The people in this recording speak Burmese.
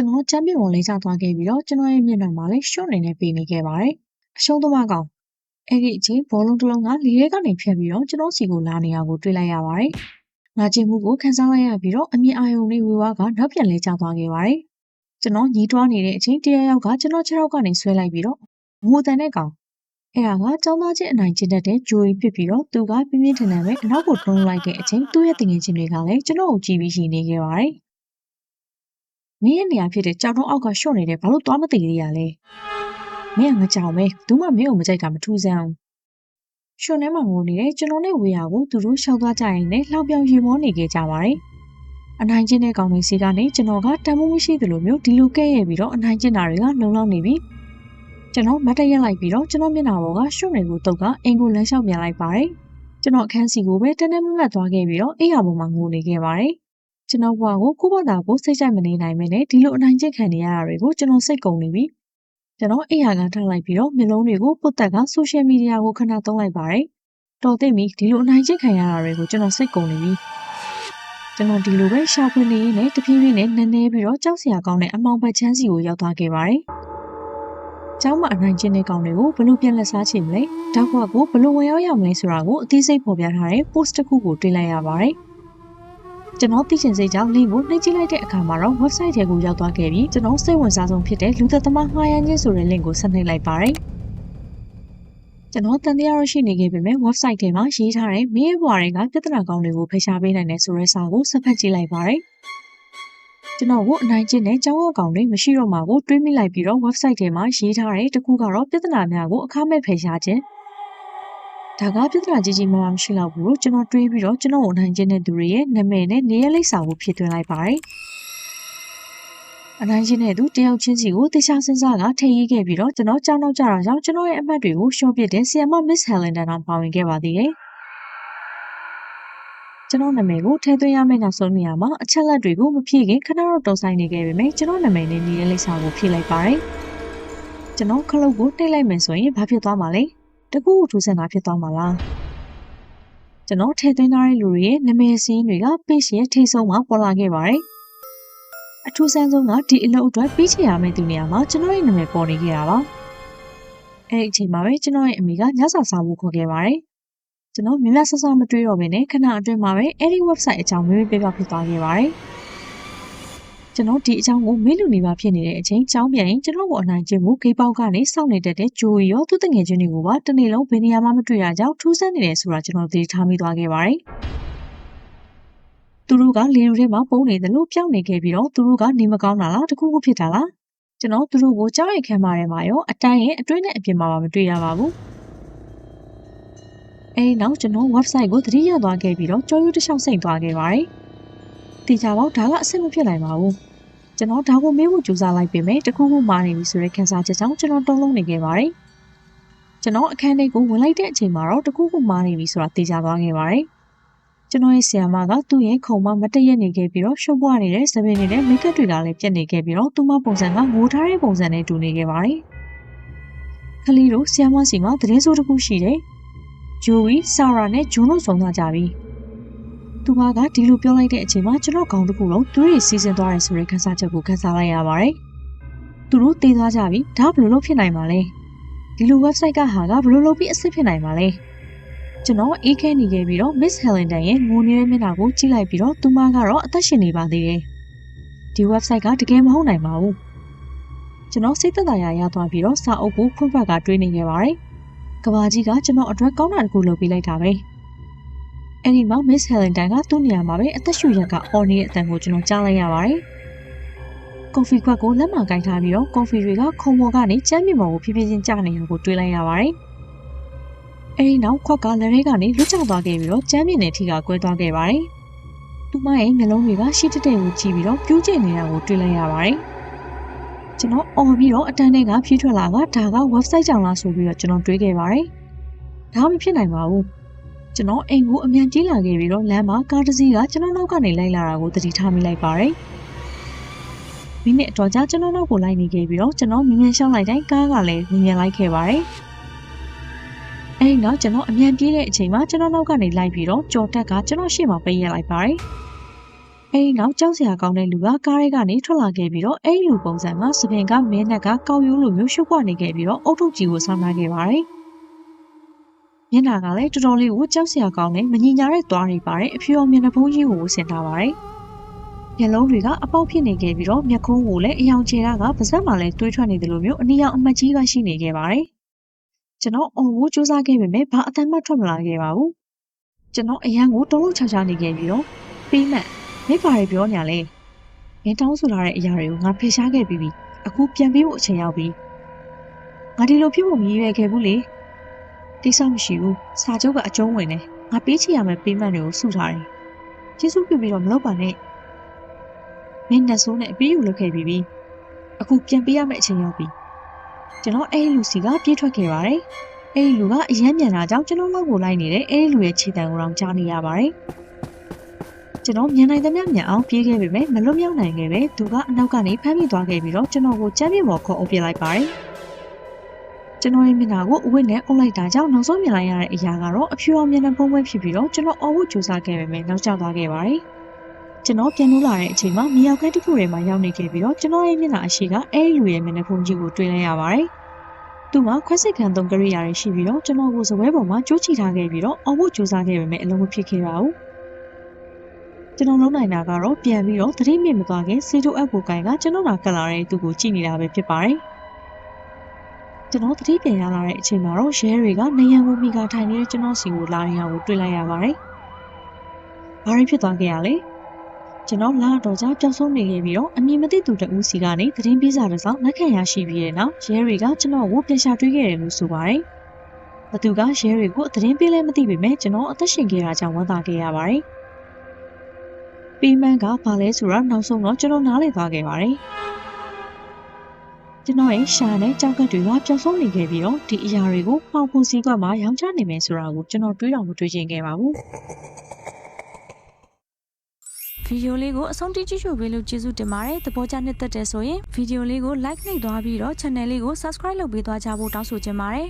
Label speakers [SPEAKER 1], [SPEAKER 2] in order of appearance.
[SPEAKER 1] ကျွန်တော်ချမ်းမြေဝင်လေးချသွားခဲ့ပြီးတော့ကျွန်တော်ရဲ့မျက်နှာမှာလည်းရှော့နေနေပေးနေခဲ့ပါတယ်။အရှုံးသမားကောင်အဲ့ဒီအချိန်ဘောလုံးတစ်လုံးကလေထဲကနေဖြတ်ပြီးတော့ကျွန်တော်စီကိုလာနေရကိုတွေ့လိုက်ရပါတယ်။ငါကျင်မှုကိုခန်းစားလိုက်ရပြီးတော့အမြင်အာရုံလေးဝေဝါကနောက်ပြန်လဲကျသွားခဲ့ပါတယ်။ကျွန်တော်ညီးတွားနေတဲ့အချိန်တရယောက်ကကျွန်တော်ခြေထောက်ကနေဆွဲလိုက်ပြီးတော့ငိုတန်တဲ့ကောင်အဲ့ဒါကကျောင်းသားချင်းအနိုင်ကျင့်တတ်တဲ့ဂျိုရီဖြစ်ပြီးတော့သူကပြင်းပြင်းထန်ထန်ပဲအနောက်ကိုတွန်းလိုက်တဲ့အချိန်သူ့ရဲ့တငယ်ချင်းတွေကလည်းကျွန်တော်ကိုကြည့်ပြီးရှိနေခဲ့ပါတယ်။ မင်းရဲ့နေရာဖြစ်တဲ့ကြောက်တုံးအောက်ကရှော့နေတယ်ဘာလို့သွားမသိသေးရလဲ။မင်းကငကြောင်ပဲဘူးမှမင်းကိုမကြိုက်တာမထူးဆန်းဘူး။ရှော့ထဲမှာငိုနေတဲ့ကျွန်တော်နဲ့ဝေယာကိုသူတို့ရှောက်သွားကြရင်လည်းလှောင်ပြောင်ရေမောနေခဲ့ကြပါတယ်။အနိုင်ကျင့်တဲ့ကောင်တွေစီကနေကျွန်တော်ကတန်ဖိုးမရှိသလိုမျိုးဒီလိုကဲ့ရဲ့ပြီးတော့အနိုင်ကျင့်တာတွေကလုံလောက်နေပြီ။ကျွန်တော်မတ်တရက်လိုက်ပြီးတော့ကျွန်တော်မျက်နှာပေါ်ကရှုပ်နေကိုတုတ်ကအင်ကိုလမ်းလျှောက်ပြန်လိုက်ပါတယ်။ကျွန်တော်အခန်းစီကိုပဲတန်းတန်းမမတ်သွားခဲ့ပြီးတော့အိယာပေါ်မှာငိုနေခဲ့ပါတယ်။ ကျွန်တော်ဘဝကိုကိုယ့်ဘာသာကိုစိတ်ကြိုက်မနေနိုင်မနဲ့ဒီလိုအနိုင်ကျင့်ခံနေရတာတွေကိုကျွန်တော်စိတ်ကုန်နေပြီ။ကျွန်တော်အိယာကထားလိုက်ပြီးတော့မျက်လုံးတွေကိုပုတ်တက်ကဆိုရှယ်မီဒီယာကိုခဏသုံးလိုက်ပါတယ်။တော်သိပြီဒီလိုအနိုင်ကျင့်ခံရတာတွေကိုကျွန်တော်စိတ်ကုန်နေပြီ။ကျွန်တော်ဒီလိုပဲရှာဖွေနေရင်းနဲ့တဖြည်းဖြည်းနဲ့နည်းနည်းပြီးတော့ကြောက်စရာကောင်းတဲ့အမောင်ဘက်ချမ်းစီကိုရောက်သွားခဲ့ပါတယ်။ကျောင်းမှာအနိုင်ကျင့်တဲ့ကောင်တွေကိုဘယ်လိုပြန်လက်စားချင်မလဲ။တောက်ခွက်ကိုဘယ်လိုဝင်ရောက်ရမလဲဆိုတာကိုအသိစိတ်ပေါ်ပြထားတဲ့ post တစ်ခုကိုတွေ့လိုက်ရပါတယ်။ ကျွန်တော်သိချင်စိတ်ကြောင့် link ကိုနှိပ်ကြည့်လိုက်တဲ့အခါမှာတော့ website ထဲကိုရောက်သွားခဲ့ပြီးကျွန်တော်စိတ်ဝင်စားဆုံးဖြစ်တဲ့လူသက်သမားငှားရမ်းခြင်းဆိုတဲ့ link ကိုဆက်နှိပ်လိုက်ပါတယ်။ကျွန်တော်တန်တရားရရှိနေခဲ့ပေမဲ့ website ထဲမှာရေးထားတဲ့မင်းရဲ့ဘဝတွေကပြဿနာကောင်းတွေကိုဖယ်ရှားပေးနိုင်တဲ့ဆိုတဲ့စာကိုဆက်ဖတ်ကြည့်လိုက်ပါတယ်။ကျွန်တော်ကိုအနိုင်ကျင့်တဲ့ကျောင်းအကောင်တွေမရှိတော့မှာကိုတွေးမိလိုက်ပြီးတော့ website ထဲမှာရေးထားတဲ့တခုကတော့ပြဿနာများကိုအခမဲ့ဖယ်ရှားခြင်း ဒါကပြဿနာကြီးကြီးမားမားမရှိတော့ဘူးလို့ကျွန်တော်တွေးပြီးတော့ကျွန်တော်ကိုအနိုင်ကျင့်တဲ့သူတွေရဲ့နာမည်နဲ့နေရာလိပ်စာကိုဖြည့်သွင်းလိုက်ပါတယ်အနိုင်ကျင့်တဲ့သူတယောက်ချင်းစီကိုတေချာစဉ်းစားကထည့်ရေးခဲ့ပြီးတော့ကျွန်တော်ကြောက်နောက်ကြတာကြောင့်ကျွန်တော်ရဲ့အမှတ်တွေကိုရှော့ပစ်တဲ့ဆီယမ Miss Helen တန်းအောင်ပါဝင်ခဲ့ပါသေးတယ်။ကျွန်တော်နာမည်ကိုထည့်သွင်းရမယ့်နောက်ဆုံးနေရာမှာအချက်လက်တွေကိုမဖြည့်ခင်ခဏတော့တုံဆိုင်နေခဲ့ပေမဲ့ကျွန်တော်နာမည်နဲ့ညီတဲ့လိပ်စာကိုဖြည့်လိုက်ပါတယ်။ကျွန်တော်ခလုတ်ကိုတိတ်လိုက်မယ်ဆိုရင်ဘာဖြစ်သွားမှာလဲ။ တကူထူးဆန်းတာဖြစ်သွားမှာလား။ကျွန်တော်ထည့်သွင်းထားတဲ့လူတွေရဲ့နာမည်စင်းတွေက page ရဲ့ထိပ်ဆုံးမှာပေါ်လာခဲ့ပါတယ်။အထူးဆန်းဆုံးကဒီအလုပ်အတွက်ပြီးချင်ရမယ့်သူနေရာမှာကျွန်တော်ရဲ့နာမည်ပေါ်နေခဲ့တာပါ။အဲ့ဒီအချိန်မှာပဲကျွန်တော်ရဲ့အမိကညစာစားဖို့ခေါ်ခဲ့ပါတယ်။ကျွန်တော်မြင်မြဆဆမတွေးတော့ဘဲနဲ့ခဏအတွင်းမှာပဲအဲ့ဒီ website အကြောင်းမေးမေးပြပြဖြစ်သွားခဲ့ပါတယ်။ ကျွန်တော်ဒီအကြောင်းကိုမေးလူနေပါဖြစ်နေတဲ့အချိန်ကြောင်းပြန်ရင်ကျွန်တော်ကိုအနိုင်ကျင့်မှုဂိတ်ပေါက်ကနေစောင့်နေတတ်တဲ့ဂျိုရီရောသူ့တငယ်ချင်းတွေကိုပါတနေ့လုံးဘယ်နေရာမှမတွေ့ရကြောင်းထူးဆန်းနေတယ်ဆိုတာကျွန်တော်သိထားမိသွားခဲ့ပါတယ်။သူတို့ကလင်းရဲမှာပုံနေတယ်လို့ပြောင်းနေခဲ့ပြီးတော့သူတို့ကနေမကောင်းတာလားတခုခုဖြစ်တာလားကျွန်တော်သူတို့ကိုကြားရိုက်ခံပါတယ်မှာရောအတိုင်းရဲ့အတွင်းနဲ့အပြင်မှာမတွေ့ရပါဘူး။အဲဒီနောက်ကျွန်တော် website ကိုသတိရသွားခဲ့ပြီးတော့ကြောရိုးတစ်လျှောက်စိတ်သွားခဲ့ပါတယ်။တေချာပေါက်ဒါကအဆင်မဖြစ်နိုင်ပါဘူး။ ကျွန်တော်ဒါကိုမေးဖို့ကြိုးစားလိုက်ပေမဲ့တခုခုမာနေပြီဆိုတဲ့ခံစားချက်ကြောင့်ကျွန်တော်တုံးလုံးနေခဲ့ပါတယ်။ကျွန်တော်အခန်းထဲကိုဝင်လိုက်တဲ့အချိန်မှာတော့တခုခုမာနေပြီဆိုတာတေချာသွားခဲ့ပါတယ်။ကျွန်တော်ရဲ့ဆရာမကသူ့ရဲ့ခုံမမတည့်ရက်နေခဲ့ပြီးတော့ရှုပ်ပွားနေတဲ့စပင်းနေတဲ့မိတ်ကပ်တွေကလည်းပြက်နေခဲ့ပြီးတော့သူမပုံစံကငိုထားတဲ့ပုံစံနဲ့တူနေခဲ့ပါတယ်။ခလီတို့ဆရာမစီမှာသတင်းစိုးတစ်ခုရှိတယ်ဂျိုဝီဆာရာနဲ့ဂျွန်းတို့ဆုံသွားကြပြီ။ သူမကဒီလိုပြောလိုက်တဲ့အချိန်မှာကျွန်တော်ခေါင်းတစ်ခုလုံးသူတို့စီစဉ်သွားတယ်ဆိုတဲ့ခန်းစားချက်ကိုခန်းစားလိုက်ရပါတယ်။သူတို့တည်သွားကြပြီ။ဒါဘယ်လိုလုပ်ဖြစ်နိုင်မှာလဲ။ဒီလို website ကဟာကဘယ်လိုလုပ်ပြီးအစ်စ်ဖြစ်နိုင်မှာလဲ။ကျွန်တော်အေးခဲနေခဲ့ပြီးတော့ Miss Helen တန်ရဲ့ငိုနေတဲ့မျက်နှာကိုကြည့်လိုက်ပြီးတော့သူမကတော့အသက်ရှင်နေပါသေးတယ်။ဒီ website ကတကယ်မဟုတ်နိုင်ပါဘူး။ကျွန်တော်စိတ်သက်သာရာရသွားပြီးတော့စာအုပ်ကိုဖွင့်ဖတ်ကတွေးနေခဲ့ပါတယ်။ကဘာကြီးကကျွန်တော်အတွက်ကောင်းတာတခုလုပ်ပေးလိုက်တာပဲ အဲ့ဒီမှာ Miss Helen ကသူ့နေရာမှာပဲအသက်ရှူရက်ကအော်နေတဲ့အတန်ကိုကျွန်တော်ကြားလိုက်ရပါတယ်ကော်ဖီခွက်ကိုလက်မှာကင်ထားပြီးတော့ကော်ဖီတွေကခုံပေါ်ကနေကျမ်းမြေပေါ်ကိုဖြည်းဖြည်းချင်းကျနေတာကိုတွေးလိုက်ရပါတယ်အဲဒီနောက်ခွက်ကလက်ထဲကနေလွတ်ကျသွားခဲ့ပြီးတော့ကျမ်းမြေနယ်ထိကကွဲသွားခဲ့ပါတယ်သူမရဲ့မျက်လုံးတွေကရှီတတဲ့ကိုကြည့်ပြီးတော့ပြူးကျနေတာကိုတွေးလိုက်ရပါတယ်ကျွန်တော်អော်ပြီးတော့အတန်းထဲကဖြည့်ထွက်လာကဒါက website ကြောင်လားဆိုပြီးတော့ကျွန်တော်တွေးခဲ့ပါတယ်။ဒါမဖြစ်နိုင်ပါဘူး။ ကျွန်တော်အိမ်ကိုအမြန်ကြီးလာခဲ့ပြီးတော့လမ်းမှာကားတစ်စီးကကျွန်တော်နောက်ကနေလိုက်လာတာကိုသတိထားမိလိုက်ပါတယ်။မိနစ်အတော်ကြာကျွန်တော်နောက်ကိုလိုက်နေခဲ့ပြီးတော့ကျွန်တော်မြင်မြန်ရှောင်းလိုက်တိုင်းကားကလည်းမြင်မြန်လိုက်ခဲ့ပါတယ်။အဲဒီနောက်ကျွန်တော်အမြန်ပြေးတဲ့အချိန်မှာကျွန်တော်နောက်ကနေလိုက်ပြီးတော့ကြော်တက်ကကျွန်တော်ရှေ့မှာပိတ်ရလိုက်ပါတယ်။အဲဒီနောက်ကြောက်စရာကောင်းတဲ့လူကကားထဲကနေထွက်လာခဲ့ပြီးတော့အဲဒီလူပုံစံမှာစပင်ကမဲနက်ကကောက်ရိုးလိုမျိုးရှုပ်ပွားနေခဲ့ပြီးတော့အုတ်ထုပ်ကြီးကိုဆောင်းထားခဲ့ပါတယ်။ မျက်နှာကလည်းတော်တော်လေးကိုကြောက်စရာကောင်းတဲ့မငြင်ညာတဲ့သွားတွေပါတယ်အဖြူအောင်မျက်နှာဖုံးကြီးကိုဆင်ထားပါတယ်။မျက်လုံးတွေကအပေါက်ဖြစ်နေခဲ့ပြီးတော့မျက်ခုံးကိုလည်းအယောင်ကျဲတာကပါးစပ်မှာလည်းတွေးထွက်နေတယ်လို့မျိုးအနီရောင်အမတ်ကြီးကရှိနေခဲ့ပါတယ်။ကျွန်တော်အော်ဖို့စူးစမ်းခဲ့ပေမဲ့ဘာအတမ်းမှထွက်မလာခဲ့ပါဘူး။ကျွန်တော်အရန်ကိုတုံးလုံးချာချာနေခဲ့ပြီးတော့ပြီးမှမင်းဘာတွေပြောညာလဲမင်းတောင်းဆိုလာတဲ့အရာတွေကိုငါဖယ်ရှားခဲ့ပြီးပြီအခုပြန်ပြီးဖို့အချိန်ရောက်ပြီငါဒီလိုဖြစ်ဖို့မရည်ရွယ်ခဲ့ဘူးလေ တိဆောက်မရှိဘူးစာချုပ်ကအကျုံးဝင်တယ်ငါပေးချင်ရမယ့်ပေးမှတ်တွေကိုစုထားတယ်ကျေးဇူးပြုပြီးတော့မလုပ်ပါနဲ့မင်းနဲ့ဆိုးနဲ့အပေးယူလုပ်ခဲ့ပြီးပြီအခုပြန်ပေးရမယ့်အချိန်ရောက်ပြီကျွန်တော်အဲ့ဒီလူစီကပြေးထွက်ခဲ့ပါတယ်အဲ့ဒီလူကအယမ်းမြန်တာကြောင့်ကျွန်တော်လောက်ကိုလိုက်နေတဲ့အဲ့ဒီလူရဲ့ခြေတံကိုတော့ကြားနေရပါတယ်ကျွန်တော်မြန်နိုင်သမျှမြန်အောင်ပြေးခဲ့ပေမဲ့မလွတ်မြောက်နိုင်ခဲ့ပဲသူကအနောက်ကနေဖမ်းမိသွားခဲ့ပြီးတော့ကျွန်တော်ကိုကြမ်းပြပေါ်ခေါ်အုပ်ပြလိုက်ပါတယ် ကျွန်တော်ရဲ့မျက်နှာကိုအဝတ်နဲ့အုပ်လိုက်တာကြောင့်နောက်ဆုံးမြင်လိုက်ရတဲ့အရာကတော့အဖြူအောင်မျက်နှာဖုံးပွဲဖြစ်ပြီးတော့ကျွန်တော်အဝတ်ကြိုးစားခဲ့ပေမဲ့နောက်ကျသွားခဲ့ပါတယ်ကျွန်တော်ပြန်လို့လာတဲ့အချိန်မှာမြေအောက်ကတစ်ခုထဲမှာရောက်နေခဲ့ပြီးတော့ကျွန်တော်ရဲ့မျက်နှာအရှိကအဲဒီလူရဲ့မျက်နှာဖုံးကြီးကိုတွေ့လိုက်ရပါတယ်သူကခွက်စစ်ခံသုံးကရိယာတွေရှိပြီးတော့ကျွန်တော်ကိုစပွဲပေါ်မှာကြိုးချီထားခဲ့ပြီးတော့အဝတ်ကြိုးစားခဲ့ပေမဲ့အလုံးမဖြစ်ခဲ့ပါဘူးကျွန်တော်လုံးနိုင်တာကတော့ပြန်ပြီးတော့သတိမြင့်မသွားခင်စေတိုအပ်ကိုကိုင်ကကျွန်တော်ကကလာတဲ့သူကိုကြည့်နေတာပဲဖြစ်ပါတယ်။ ကျွန်တော်သတိပြန်ရလာတဲ့အချိန်မှာတော့ရဲတွေကနေရန်ကိုမိကထိုင်နေတဲ့ကျွန်တော်စီကိုလာနေတာကိုတွေ့လိုက်ရပါတယ်။ဘာတွေဖြစ်သွားခဲ့ရလဲ။ကျွန်တော်လာတော့ကြပျောက်ဆုံးနေခဲ့ပြီးတော့အမည်မသိသူတဦးစီကနေသတင်းပေးစာတစ်စောင်လက်ခံရရှိပြီးတဲ့နောက်ရဲတွေကကျွန်တော်ကိုပြန်ရှာတွေ့ခဲ့တယ်လို့ဆိုပါတယ်။ဘသူကရဲတွေကိုသတင်းပေးလဲမသိပေမဲ့ကျွန်တော်အသက်ရှင်ခဲ့တာကြောင့်ဝမ်းသာခဲ့ရပါတယ်။ပေးမန်းကဘာလဲဆိုတော့နောက်ဆုံးတော့ကျွန်တော်နားလည်သွားခဲ့ပါတယ်။ ကျွန်တော်ရဲ့ရှာနဲ့ကြောက်ကတ်တွေကပျောက်ဆုံးနေခဲ့ပြီးတော့ဒီအရာတွေကိုမှောင်ဖို့စည်းကွက်မှာရောင်းချနေမယ်ဆိုတာကိုကျွန်တော်တွေးတော်မတွေးချင်ခဲ့ပါဘူး
[SPEAKER 2] ဗီဒီယိုလေးကိုအဆုံးထိကြည့်ရှုပေးလို့ကျေးဇူးတင်ပါတယ်သဘောကျနှစ်သက်တယ်ဆိုရင်ဗီဒီယိုလေးကို like နှိပ်သွားပြီးတော့ channel လေးကို subscribe လုပ်ပေးသွားကြဖို့တောင်းဆိုချင်ပါတယ်